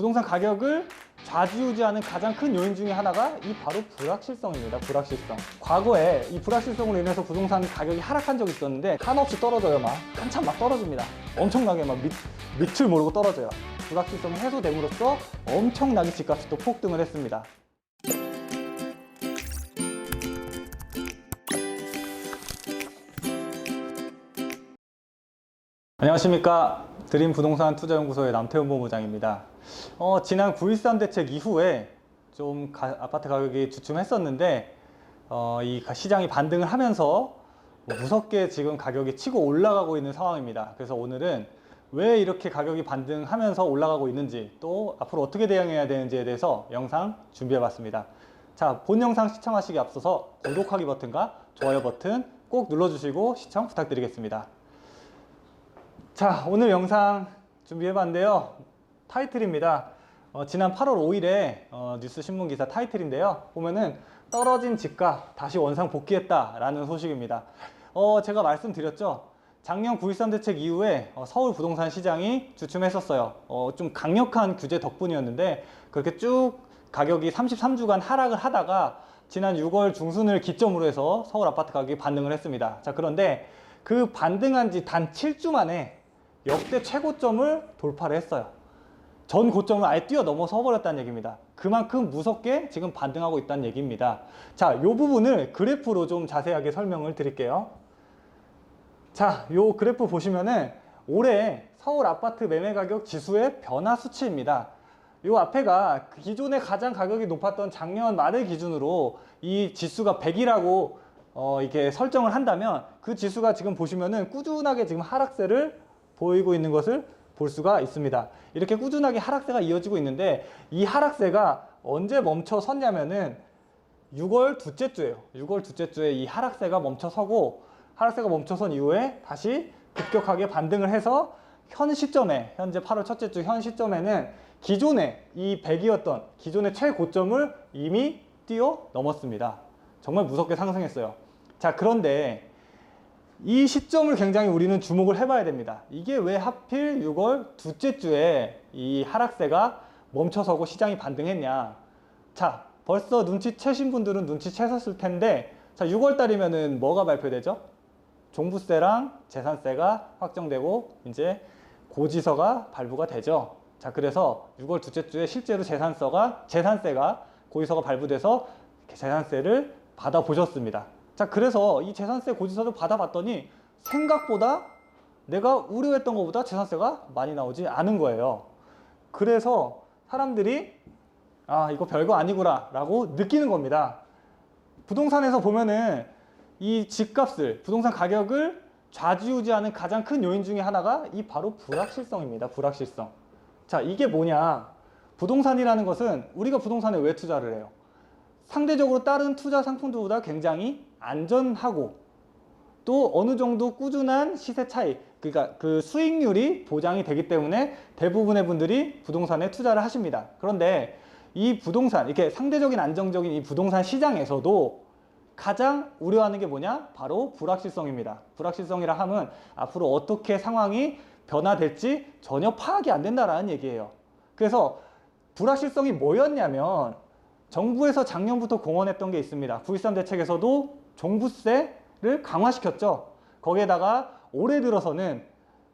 부동산 가격을 좌지우지하는 가장 큰 요인 중에 하나가 이 바로 불확실성입니다. 불확실성. 과거에 이 불확실성으로 인해서 부동산 가격이 하락한 적이 있었는데 한없이 떨어져요. 막 한참 막 떨어집니다. 엄청나게 막 밑, 밑을 모르고 떨어져요. 불확실성이 해소됨으로써 엄청나게 집값이 또 폭등을 했습니다. 안녕하십니까 드림 부동산 투자연구소의 남태훈 본부장입니다. 어, 지난 9.13 대책 이후에 좀 가- 아파트 가격이 주춤했었는데 어, 이 가- 시장이 반등을 하면서 뭐 무섭게 지금 가격이 치고 올라가고 있는 상황입니다. 그래서 오늘은 왜 이렇게 가격이 반등하면서 올라가고 있는지 또 앞으로 어떻게 대응해야 되는지에 대해서 영상 준비해 봤습니다. 자, 본 영상 시청하시기 앞서서 구독하기 버튼과 좋아요 버튼 꼭 눌러주시고 시청 부탁드리겠습니다. 자, 오늘 영상 준비해봤는데요. 타이틀입니다. 어, 지난 8월 5일에 어, 뉴스 신문 기사 타이틀인데요. 보면은 떨어진 집값 다시 원상 복귀했다 라는 소식입니다. 어, 제가 말씀드렸죠. 작년 9.13 대책 이후에 어, 서울 부동산 시장이 주춤했었어요. 어, 좀 강력한 규제 덕분이었는데 그렇게 쭉 가격이 33주간 하락을 하다가 지난 6월 중순을 기점으로 해서 서울 아파트 가격이 반등을 했습니다. 자, 그런데 그 반등한 지 단 7주 만에 역대 최고점을 돌파를 했어요. 전 고점을 아예 뛰어넘어서 버렸다는 얘기입니다. 그만큼 무섭게 지금 반등하고 있다는 얘기입니다. 자, 이 부분을 그래프로 좀 자세하게 설명을 드릴게요. 자, 요 그래프 보시면은 올해 서울 아파트 매매 가격 지수의 변화 수치입니다. 요 앞에가 그 기존에 가장 가격이 높았던 작년 말을 기준으로 이 지수가 100이라고 어, 이렇게 설정을 한다면 그 지수가 지금 보시면은 꾸준하게 지금 하락세를 보이고 있는 것을 볼 수가 있습니다. 이렇게 꾸준하게 하락세가 이어지고 있는데 이 하락세가 언제 멈춰 섰냐면은 6월 둘째 주예요. 6월 둘째 주에 이 하락세가 멈춰 서고 하락세가 멈춰 선 이후에 다시 급격하게 반등을 해서 현 시점에 현재 8월 첫째 주 현 시점에는 기존의 이 100이었던 기존의 최고점을 이미 뛰어 넘었습니다. 정말 무섭게 상승했어요. 자, 그런데 이 시점을 굉장히 우리는 주목을 해봐야 됩니다. 이게 왜 하필 6월 둘째 주에 이 하락세가 멈춰서고 시장이 반등했냐. 자, 벌써 눈치채신 분들은 눈치채셨을 텐데, 자, 6월 달이면은 뭐가 발표되죠? 종부세랑 재산세가 확정되고, 이제 고지서가 발부가 되죠. 자, 그래서 6월 둘째 주에 실제로 재산서가, 재산세가 고지서가 발부돼서 재산세를 받아보셨습니다. 자, 그래서 이 재산세 고지서를 받아봤더니 생각보다 내가 우려했던 것보다 재산세가 많이 나오지 않은 거예요. 그래서 사람들이 아, 이거 별거 아니구나 라고 느끼는 겁니다. 부동산에서 보면은 이 집값을, 부동산 가격을 좌지우지하는 가장 큰 요인 중에 하나가 이 바로 불확실성입니다. 불확실성. 자, 이게 뭐냐? 부동산이라는 것은 우리가 부동산에 왜 투자를 해요? 상대적으로 다른 투자 상품들보다 굉장히 안전하고 또 어느 정도 꾸준한 시세 차이, 그러니까 그 수익률이 보장이 되기 때문에 대부분의 분들이 부동산에 투자를 하십니다. 그런데 이 부동산, 이렇게 상대적인 안정적인 이 부동산 시장에서도 가장 우려하는 게 뭐냐? 바로 불확실성입니다. 불확실성이라 함은 앞으로 어떻게 상황이 변화될지 전혀 파악이 안 된다라는 얘기예요. 그래서 불확실성이 뭐였냐면 정부에서 작년부터 공언했던 게 있습니다. 9.13 대책에서도 종부세를 강화시켰죠. 거기에다가 올해 들어서는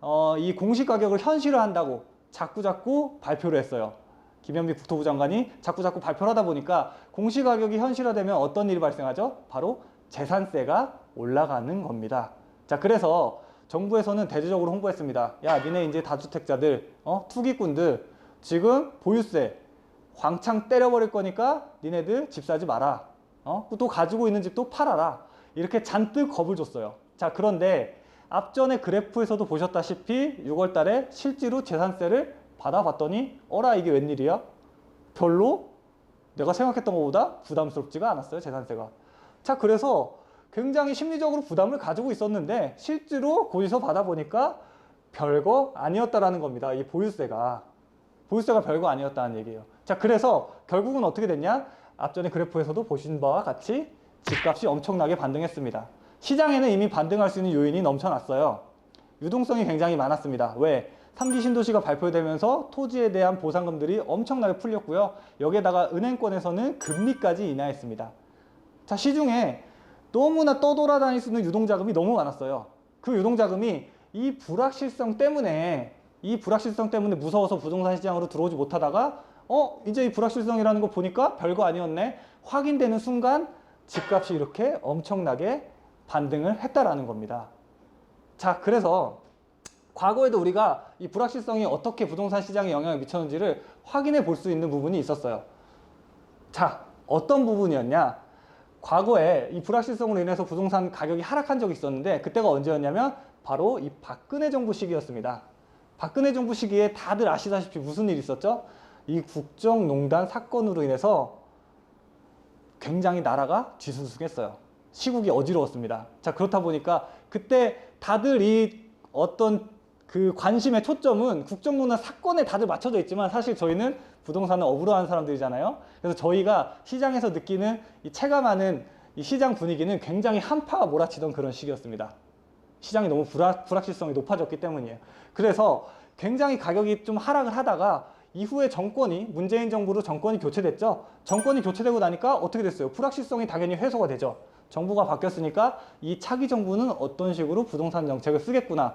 어, 이 공시 가격을 현실화한다고 자꾸자꾸 발표를 했어요. 김현미 국토부 장관이 자꾸자꾸 발표를 하다 보니까 공시 가격이 현실화되면 어떤 일이 발생하죠? 바로 재산세가 올라가는 겁니다. 자, 그래서 정부에서는 대대적으로 홍보했습니다. 야, 니네 이제 다주택자들, 어, 투기꾼들 지금 보유세 광창 때려버릴 거니까 니네들 집 사지 마라. 어? 또 가지고 있는 집도 팔아라. 이렇게 잔뜩 겁을 줬어요. 자, 그런데 앞전에 그래프에서도 보셨다시피 6월 달에 실제로 재산세를 받아봤더니 어라 이게 웬일이야? 별로 내가 생각했던 것보다 부담스럽지가 않았어요, 재산세가. 자, 그래서 굉장히 심리적으로 부담을 가지고 있었는데 실제로 고지서 받아보니까 별거 아니었다라는 겁니다. 이 보유세가. 보유세가 별거 아니었다는 얘기예요. 자, 그래서 결국은 어떻게 됐냐? 앞전에 그래프에서도 보신 바와 같이 집값이 엄청나게 반등했습니다. 시장에는 이미 반등할 수 있는 요인이 넘쳐났어요. 유동성이 굉장히 많았습니다. 왜? 삼기 신도시가 발표되면서 토지에 대한 보상금들이 엄청나게 풀렸고요. 여기에다가 은행권에서는 금리까지 인하했습니다. 자, 시중에 너무나 떠돌아다닐 수 있는 유동자금이 너무 많았어요. 그 유동자금이 이 불확실성 때문에 이 불확실성 때문에 무서워서 부동산 시장으로 들어오지 못하다가 어 이제 이 불확실성이라는 거 보니까 별거 아니었네 확인되는 순간 집값이 이렇게 엄청나게 반등을 했다라는 겁니다. 자 그래서 과거에도 우리가 이 불확실성이 어떻게 부동산 시장에 영향을 미쳤는지를 확인해 볼 수 있는 부분이 있었어요. 자 어떤 부분이었냐? 과거에 이 불확실성으로 인해서 부동산 가격이 하락한 적이 있었는데 그때가 언제였냐면 바로 이 박근혜 정부 시기였습니다. 박근혜 정부 시기에 다들 아시다시피 무슨 일이 있었죠? 이 국정농단 사건으로 인해서 굉장히 나라가 뒤숭숭했어요. 시국이 어지러웠습니다. 자, 그렇다 보니까 그때 다들 이 어떤 그 관심의 초점은 국정농단 사건에 다들 맞춰져 있지만 사실 저희는 부동산을 업으로 하는 사람들이잖아요. 그래서 저희가 시장에서 느끼는 이 체감하는 이 시장 분위기는 굉장히 한파가 몰아치던 그런 시기였습니다. 시장이 너무 불확, 불확실성이 높아졌기 때문이에요. 그래서 굉장히 가격이 좀 하락을 하다가 이후에 정권이 문재인 정부로 정권이 교체됐죠. 정권이 교체되고 나니까 어떻게 됐어요? 불확실성이 당연히 해소가 되죠. 정부가 바뀌었으니까 이 차기 정부는 어떤 식으로 부동산 정책을 쓰겠구나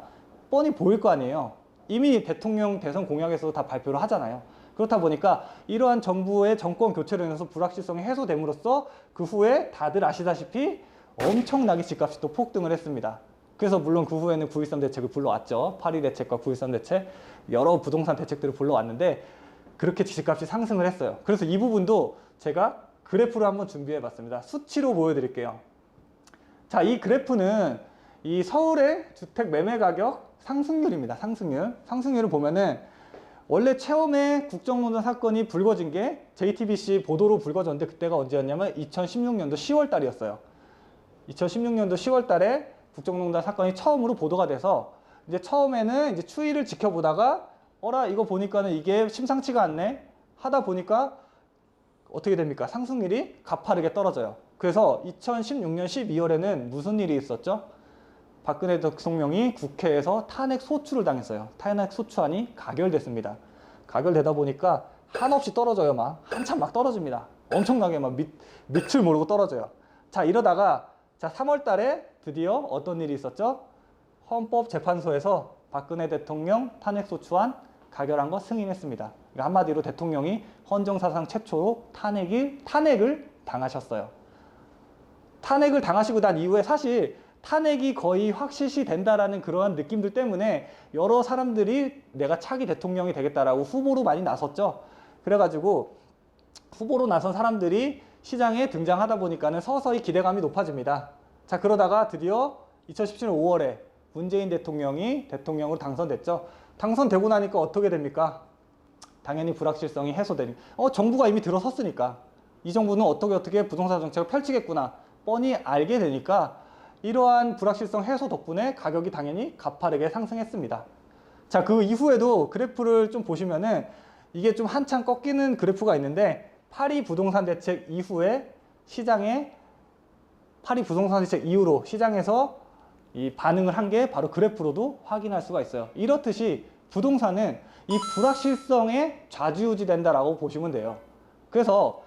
뻔히 보일 거 아니에요. 이미 대통령 대선 공약에서도 다 발표를 하잖아요. 그렇다 보니까 이러한 정부의 정권 교체로 인해서 불확실성이 해소됨으로써 그 후에 다들 아시다시피 엄청나게 집값이 또 폭등을 했습니다. 그래서 물론 그 후에는 9.13 대책을 불러왔죠. 8.2 대책과 9.13 대책, 여러 부동산 대책들을 불러왔는데 그렇게 집값이 상승을 했어요. 그래서 이 부분도 제가 그래프를 한번 준비해 봤습니다. 수치로 보여드릴게요. 자, 이 그래프는 이 서울의 주택 매매 가격 상승률입니다. 상승률. 상승률을 보면은 원래 처음에 국정농단 사건이 불거진 게 JTBC 보도로 불거졌는데 그때가 언제였냐면 2016년도 10월 달이었어요. 2016년도 10월 달에 국정농단 사건이 처음으로 보도가 돼서 이제 처음에는 이제 추이를 지켜보다가 어라 이거 보니까는 이게 심상치가 않네 하다 보니까 어떻게 됩니까? 상승률이 가파르게 떨어져요. 그래서 2016년 12월에는 무슨 일이 있었죠? 박근혜 대통령이 국회에서 탄핵 소추를 당했어요. 탄핵 소추안이 가결됐습니다. 가결되다 보니까 한없이 떨어져요. 막 한참 막 떨어집니다. 엄청나게 막 밑, 밑을 모르고 떨어져요. 자 이러다가 자 3월 달에 드디어 어떤 일이 있었죠? 헌법재판소에서 박근혜 대통령 탄핵소추안 가결한 거 승인했습니다. 그러니까 한마디로 대통령이 헌정사상 최초로 탄핵이, 탄핵을 당하셨어요. 탄핵을 당하시고 난 이후에 사실 탄핵이 거의 확실시 된다라는 그러한 느낌들 때문에 여러 사람들이 내가 차기 대통령이 되겠다라고 후보로 많이 나섰죠. 그래가지고 후보로 나선 사람들이 시장에 등장하다 보니까는 서서히 기대감이 높아집니다. 자, 그러다가 드디어 2017년 5월에 문재인 대통령이 대통령으로 당선됐죠. 당선되고 나니까 어떻게 됩니까? 당연히 불확실성이 해소되니. 어, 정부가 이미 들어섰으니까. 이 정부는 어떻게 어떻게 부동산 정책을 펼치겠구나. 뻔히 알게 되니까 이러한 불확실성 해소 덕분에 가격이 당연히 가파르게 상승했습니다. 자, 그 이후에도 그래프를 좀 보시면은 이게 좀 한참 꺾이는 그래프가 있는데 파리 부동산 대책 이후에 시장에 파리 부동산 대책 이후로 시장에서 이 반응을 한 게 바로 그래프로도 확인할 수가 있어요. 이렇듯이 부동산은 이 불확실성에 좌지우지 된다라고 보시면 돼요. 그래서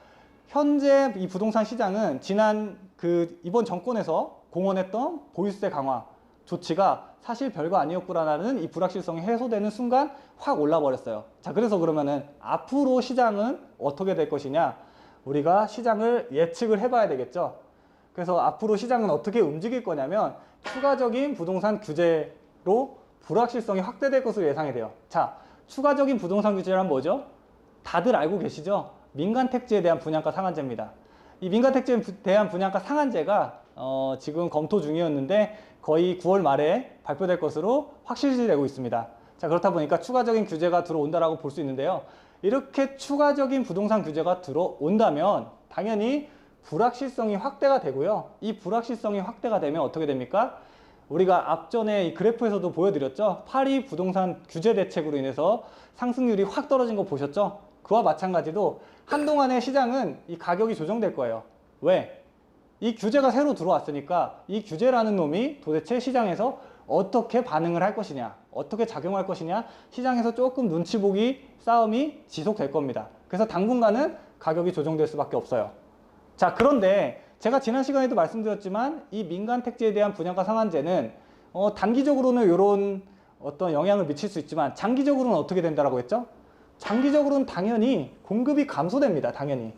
현재 이 부동산 시장은 지난 그 이번 정권에서 공언했던 보유세 강화 조치가 사실 별거 아니었구나라는 이 불확실성이 해소되는 순간 확 올라 버렸어요. 자, 그래서 그러면은 앞으로 시장은 어떻게 될 것이냐? 우리가 시장을 예측을 해봐야 되겠죠. 그래서 앞으로 시장은 어떻게 움직일 거냐면 추가적인 부동산 규제로 불확실성이 확대될 것으로 예상이 돼요. 자, 추가적인 부동산 규제란 뭐죠? 다들 알고 계시죠? 민간 택지에 대한 분양가 상한제입니다. 이 민간 택지에 대한 분양가 상한제가 어, 지금 검토 중이었는데 거의 9월 말에 발표될 것으로 확실시 되고 있습니다. 자, 그렇다 보니까 추가적인 규제가 들어온다라고 볼 수 있는데요. 이렇게 추가적인 부동산 규제가 들어온다면 당연히 불확실성이 확대가 되고요. 이 불확실성이 확대가 되면 어떻게 됩니까? 우리가 앞전에 이 그래프에서도 보여드렸죠. 파리 부동산 규제 대책으로 인해서 상승률이 확 떨어진 거 보셨죠? 그와 마찬가지로 한동안의 시장은 이 가격이 조정될 거예요. 왜? 이 규제가 새로 들어왔으니까 이 규제라는 놈이 도대체 시장에서 어떻게 반응을 할 것이냐, 어떻게 작용할 것이냐, 시장에서 조금 눈치 보기 싸움이 지속될 겁니다. 그래서 당분간은 가격이 조정될 수밖에 없어요. 자, 그런데 제가 지난 시간에도 말씀드렸지만 이 민간 택지에 대한 분양가 상한제는 어, 단기적으로는 이런 어떤 영향을 미칠 수 있지만 장기적으로는 어떻게 된다라고 했죠? 장기적으로는 당연히 공급이 감소됩니다. 당연히.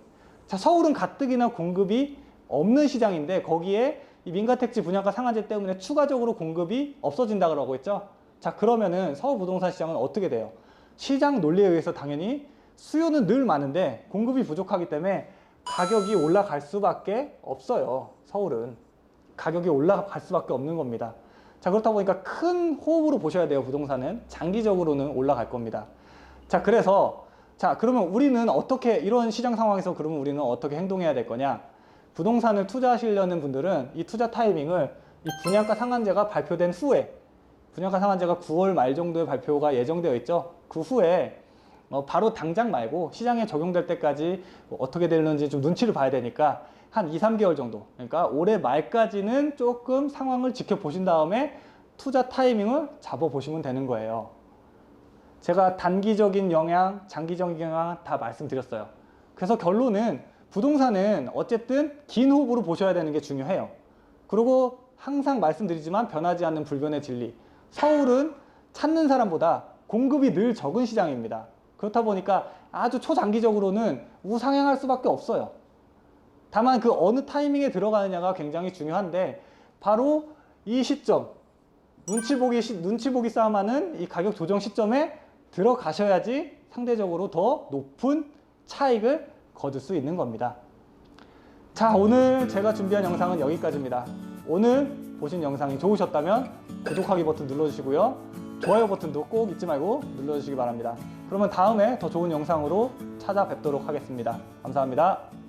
자, 서울은 가뜩이나 공급이 없는 시장인데 거기에 이 민간 택지 분양가 상한제 때문에 추가적으로 공급이 없어진다고 했죠. 자, 그러면은 서울 부동산 시장은 어떻게 돼요? 시장 논리에 의해서 당연히 수요는 늘 많은데 공급이 부족하기 때문에 가격이 올라갈 수밖에 없어요. 서울은 가격이 올라갈 수밖에 없는 겁니다. 자 그렇다 보니까 큰 호흡으로 보셔야 돼요. 부동산은 장기적으로는 올라갈 겁니다. 자 그래서 자 그러면 우리는 어떻게 이런 시장 상황에서 그러면 우리는 어떻게 행동해야 될 거냐? 부동산을 투자하시려는 분들은 이 투자 타이밍을 이 분양가 상한제가 발표된 후에 분양가 상한제가 9월 말 정도에 발표가 예정되어 있죠. 그 후에 어, 바로 당장 말고 시장에 적용될 때까지 뭐 어떻게 되는지 좀 눈치를 봐야 되니까 한 2, 3개월 정도. 그러니까 올해 말까지는 조금 상황을 지켜보신 다음에 투자 타이밍을 잡아보시면 되는 거예요. 제가 단기적인 영향, 장기적인 영향 다 말씀드렸어요. 그래서 결론은 부동산은 어쨌든 긴 호흡으로 보셔야 되는 게 중요해요. 그리고 항상 말씀드리지만 변하지 않는 불변의 진리. 서울은 찾는 사람보다 공급이 늘 적은 시장입니다. 그렇다 보니까 아주 초장기적으로는 우상향할 수밖에 없어요. 다만 그 어느 타이밍에 들어가느냐가 굉장히 중요한데 바로 이 시점 눈치 보기 시- 눈치 보기 싸움하는 이 가격 조정 시점에 들어가셔야지 상대적으로 더 높은 차익을 거둘 수 있는 겁니다. 자, 오늘 제가 준비한 영상은 여기까지입니다. 오늘 보신 영상이 좋으셨다면 구독하기 버튼 눌러주시고요. 좋아요 버튼도 꼭 잊지 말고 눌러주시기 바랍니다. 그러면 다음에 더 좋은 영상으로 찾아뵙도록 하겠습니다. 감사합니다.